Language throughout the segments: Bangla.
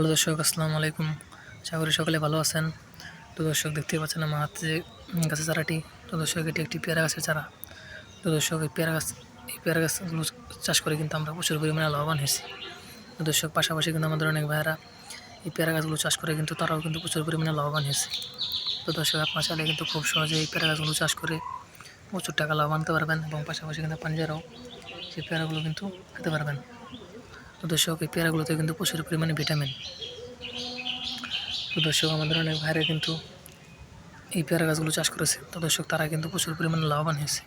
হ্যালো দর্শক, আসসালামু আলাইকুম। করি সকলে ভালো আছেন। তো দর্শক দেখতে পাচ্ছেন আমার হাতে গাছের চারাটি। তো দর্শক, এটি একটি পেয়ারা গাছের চারা। তো দর্শক, এই পেয়ারা গাছ, এই পেয়ারা গাছগুলো চাষ করে কিন্তু আমরা প্রচুর পরিমাণে লাভবান হয়েছি। তো দর্শক, পাশাপাশি কিন্তু আমাদের অনেক ভাইয়েরা এই পেয়ারা গাছগুলো চাষ করে কিন্তু তারাও কিন্তু প্রচুর পরিমাণে লাভবান হয়েছে। তো দর্শক, আপনার চাইলে কিন্তু খুব সহজে এই পেয়ারা গাছগুলো চাষ করে প্রচুর টাকা লাভ আনতে পারবেন এবং পাশাপাশি কিন্তু পাঞ্জারাও সেই পেয়ারাগুলো কিন্তু খেতে পারবেন। তো দর্শক, এই পেয়ারাগুলোতে কিন্তু প্রচুর পরিমাণে ভিটামিন। তো দর্শক, আমাদের অনেক ভাইরা কিন্তু এই পেয়ারা গাছগুলো চাষ করেছে। তো দর্শক, তারা কিন্তু প্রচুর পরিমাণে লাভবান হয়েছে।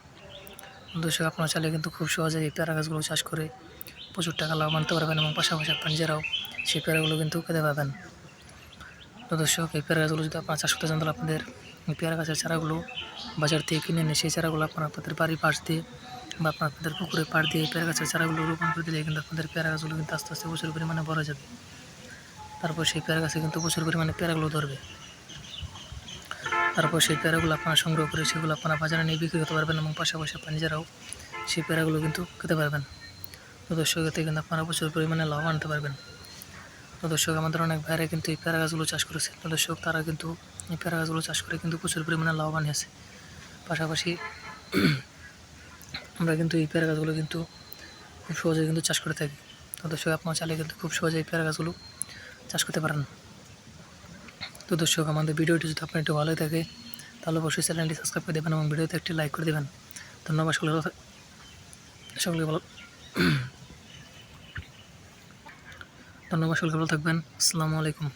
দর্শক, আপনারা চাইলে কিন্তু খুব সহজে এই পেয়ারা গাছগুলো চাষ করে প্রচুর টাকা লাভ আনতে পারবেন এবং পাশাপাশি আপনার নিজেরাও সেই পেয়ারাগুলো কিন্তু খেতে পাবেন তো দর্শক, এই পেয়ারা গাছগুলো যদি আপনারা চাষ করতে চান, তাহলে আপনাদের এই পেয়ারা গাছের চারাগুলো বাজার থেকে কিনে এনে সেই চারাগুলো আপনারা আপনাদের বাড়ির পাশ দিয়ে বা আপনাদের পুকুরে পাড় দিয়ে পেয়ারা গাছের চারাগুলো রোপণ করে দিলে কিন্তু আপনাদের পেয়ারা গাছগুলো কিন্তু আস্তে আস্তে প্রচুর পরিমাণে বড় যাবে। তারপর সেই পেয়ারা গাছে কিন্তু প্রচুর পরিমাণে পেয়ারাগুলো ধরবে। তারপর সেই পেয়ারাগুলো আপনারা সংগ্রহ করে সেগুলো আপনারা বাজারে নিয়ে বিক্রি করতে পারবেন এবং পাশাপাশি আপনারা নিজেরাও সেই পেয়ারাগুলো কিন্তু খেতে পারবেন। তো দর্শক, এতে কিন্তু আপনারা প্রচুর পরিমাণে লাভ আনতে পারবেন। তো দর্শক, আমাদের অনেক ভাইরা কিন্তু এই পেয়ারা গাছগুলো চাষ করেছে। তো দর্শক, তারা কিন্তু এই পেয়ারা গাছগুলো চাষ করে কিন্তু প্রচুর পরিমাণে লাভবান হয়েছে। পাশাপাশি আমরা কিন্তু এই পেয়ারা গাছগুলো কিন্তু খুব সহজে কিন্তু চাষ করে থাকি। তো দর্শক, আপনার চাইলে কিন্তু খুব সহজে এই পেয়ারা গাছগুলো চাষ করতে পারেন। তো দর্শক, আমাদের ভিডিওটি যদি আপনার একটু ভালোই থাকে, তাহলে অবশ্যই চ্যানেলটি সাবস্ক্রাইব করে দেবেন এবং ভিডিওতে একটি লাইক করে দেবেন। ধন্যবাদ, সকলে সকলে ভালো, ধন্যবাদ, সকলে ভালো থাকবেন। আসসালামু আলাইকুম।